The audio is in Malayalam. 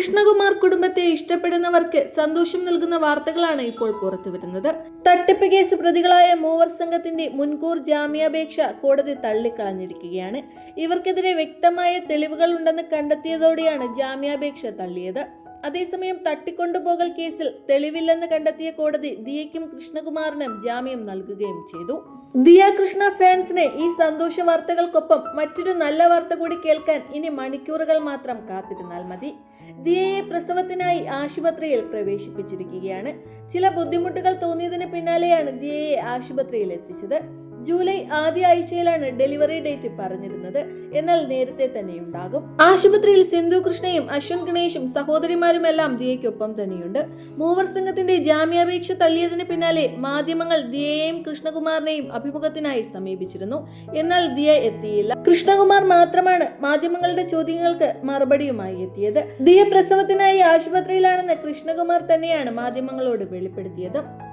കൃഷ്ണകുമാർ കുടുംബത്തെ ഇഷ്ടപ്പെടുന്നവർക്ക് സന്തോഷം നൽകുന്ന വാർത്തകളാണ് ഇപ്പോൾ പുറത്തുവരുന്നത്. തട്ടിപ്പ് കേസ് പ്രതികളായ മൂവർ സംഘത്തിന്റെ മുൻകൂർ ജാമ്യാപേക്ഷ കോടതി തള്ളിക്കളഞ്ഞിരിക്കുകയാണ്. ഇവർക്കെതിരെ വ്യക്തമായ തെളിവുകൾ ഉണ്ടെന്ന് കണ്ടെത്തിയതോടെയാണ് ജാമ്യാപേക്ഷ തള്ളിയത്. അതേസമയം തട്ടിക്കൊണ്ടുപോകൽ കേസിൽ തെളിവില്ലെന്ന് കണ്ടെത്തിയ കോടതി ദിയയ്ക്കും കൃഷ്ണകുമാറിനും ജാമ്യം നൽകുകയും ചെയ്തു. ദിയ കൃഷ്ണ ഫാൻസിന് ഈ സന്തോഷ വാർത്തകൾക്കൊപ്പം മറ്റൊരു നല്ല വാർത്ത കൂടി കേൾക്കാൻ ഇനി മണിക്കൂറുകൾ മാത്രം കാത്തിരുന്നാൽ മതി. ദിയയെ പ്രസവത്തിനായി ആശുപത്രിയിൽ പ്രവേശിപ്പിച്ചിരിക്കുകയാണ്. ചില ബുദ്ധിമുട്ടുകൾ തോന്നിയതിന് പിന്നാലെയാണ് ദിയയെ ആശുപത്രിയിൽ എത്തിച്ചത്. ജൂലൈ ആദ്യ ആഴ്ചയിലാണ് ഡെലിവറി ഡേറ്റ് പറഞ്ഞിരുന്നത്. എന്നാൽ നേരത്തെ തന്നെ ഉണ്ടാകും ആശുപത്രിയിൽ സിന്ധു കൃഷ്ണയും അശ്വിൻ ഗണേഷും സഹോദരിമാരുമെല്ലാം ദിയയ്ക്കൊപ്പം തന്നെയുണ്ട്. മൂവർ സംഘത്തിന്റെ ജാമ്യാപേക്ഷ തള്ളിയതിന് പിന്നാലെ മാധ്യമങ്ങൾ ദിയയെയും കൃഷ്ണകുമാറിനെയും അഭിമുഖത്തിനായി സമീപിച്ചിരുന്നു. എന്നാൽ ദിയ എത്തിയില്ല. കൃഷ്ണകുമാർ മാത്രമാണ് മാധ്യമങ്ങളുടെ ചോദ്യങ്ങൾക്ക് മറുപടിയുമായി എത്തിയത്. ദിയ പ്രസവത്തിനായി ആശുപത്രിയിലാണെന്ന് കൃഷ്ണകുമാർ തന്നെയാണ് മാധ്യമങ്ങളോട് വെളിപ്പെടുത്തിയത്.